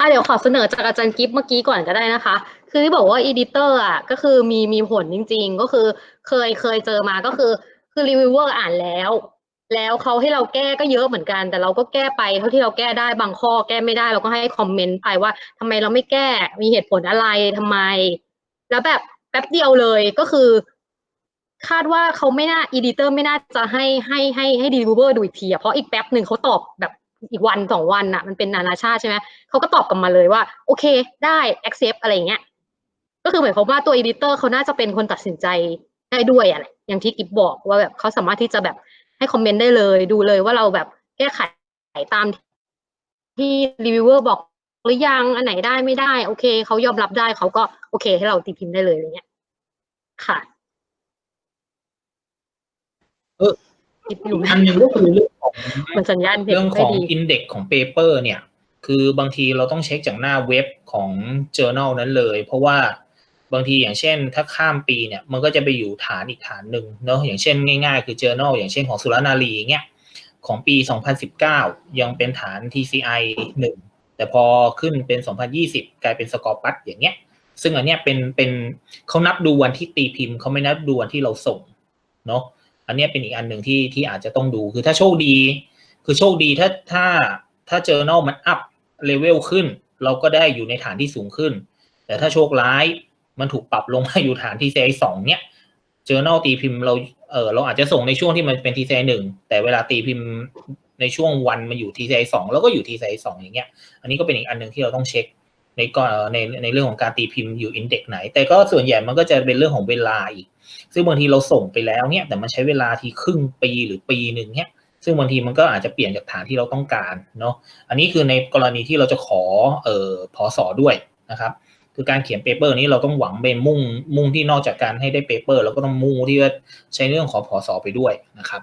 อะเดี๋ยวขอเสนอจากอาจารย์กิฟเมื่อกี้ก่อนก็ได้นะคะ คือที่บอกว่าอีดิเตอร์อะก็คือมีมีผลจริง ๆ ก็คือเคยเคยเจอมาก็คือ คือรีวิวเวอร์อ่านแล้ว แล้วเขาให้เราแก้ก็เยอะเหมือนกัน แต่เราก็แก้ไปเท่าที่เราแก้ได้บางข้อแก้ไม่ได้เราก็ให้คอมเมนต์ไปว่าทำไมเราไม่แก้มีเหตุผลอะไรทำไม แล้วแบบแป๊บเดียวเลยก็คือ คาดว่าเขาไม่น่าอีดิเตอร์ไม่น่าจะให้ให้ให้ให้ดีลิเวอร์ดูอีกทีอะเพราะอีกแป๊บหนึ่งเขาตอบแบบ อีกวันสองวันอะมันเป็นนานาชาติใช่ไหมเขาก็ตอบกลับมาเลยว่า โอเค ได้ accept อะไรอย่างเงี้ย ก็คือหมายความว่าตัวอีดิเตอร์เขาน่าจะเป็นคนตัดสินใจได้ด้วยอะไรอย่างที่กิฟบอกว่าแบบเขาสามารถที่จะแบบให้คอมเมนต์ได้เลย ดูเลยว่าเราแบบแก้ไขตามที่รีวิวเวอร์บอกหรือยังอันไหนได้ไม่ได้โอเคเขายอมรับได้เขาก็โอเค ให้เราตีพิมพ์ได้เลยอะไรเงี้ยค่ะ เออ คิดอยู่อันหนึ่งก็คือเรื่องของเหมือนสัญญาณเน็ตเรื่องขไม่องดีอินเด็กของเปเปอร์เนี่ย คือบางทีเราต้องเช็คจากหน้าเว็บของ journal นั้นเลย เพราะว่าบางทีอย่างเช่น ถ้าข้ามปีเนี่ยมันก็จะไปอยู่ฐานอีกฐานหนึ่งเนาะอย่างเช่นง่ายๆ คือ journal อย่างเช่นของสุรนารีเนี่ยของปี 2019 ยังเป็นฐาน TCI 1 แต่พอขึ้นเป็น 2020 กลายเป็นสกอร์ปัตอย่างเงี้ย ซึ่งอันเนี้ยเป็นเป็นเขานับดูวันที่ตีพิมพ์เขาไม่นับดูวันที่เราส่งเนาะ อันนี้เป็นอีกอันหนึ่งที่ที่อาจจะต้องดูคือถ้าโชคดี คือโชคดีถ้าถ้าถ้าเจอ journal มันอัพเลเวลขึ้น เราก็ได้อยู่ในฐานที่สูงขึ้น แต่ถ้าโชคร้ายมันถูกปรับลงมาอยู่ฐาน TCI สองเนี้ย journal ตีพิมพ์เราเออเราอาจจะส่งในช่วงที่มันเป็น TCI หนึ่งแต่เวลาตีพิมพ์ในช่วงวันมันอยู่ TCI สองแล้วก็อยู่ TCI สองอย่างเงี้ย อันนี้ก็เป็นอีกอันหนึ่งที่เราต้องเช็ค ในก่อนในในเรื่องของการตีพิมพ์อยู่อินเด็กไหน แต่ก็ส่วนใหญ่มันก็จะเป็นเรื่องของเวลาอีก ซึ่งบางทีเราส่งไปแล้วเนี่ยแต่มันใช้เวลาทีครึ่งปีหรือปีหนึ่งเนี่ยซึ่งบางทีมันก็อาจจะเปลี่ยนจากฐานที่เราต้องการเนาะอันนี้คือในกรณีที่เราจะขอเอ่อพอสอด้วยนะครับคือการเขียนเปเปอร์นี้เราต้องหวังเป็นมุ่งมุ่งที่นอกจากการให้ได้เปเปอร์เราก็ต้องมุ่งที่ว่าใช้เรื่องขอพอสอไปด้วยนะครับ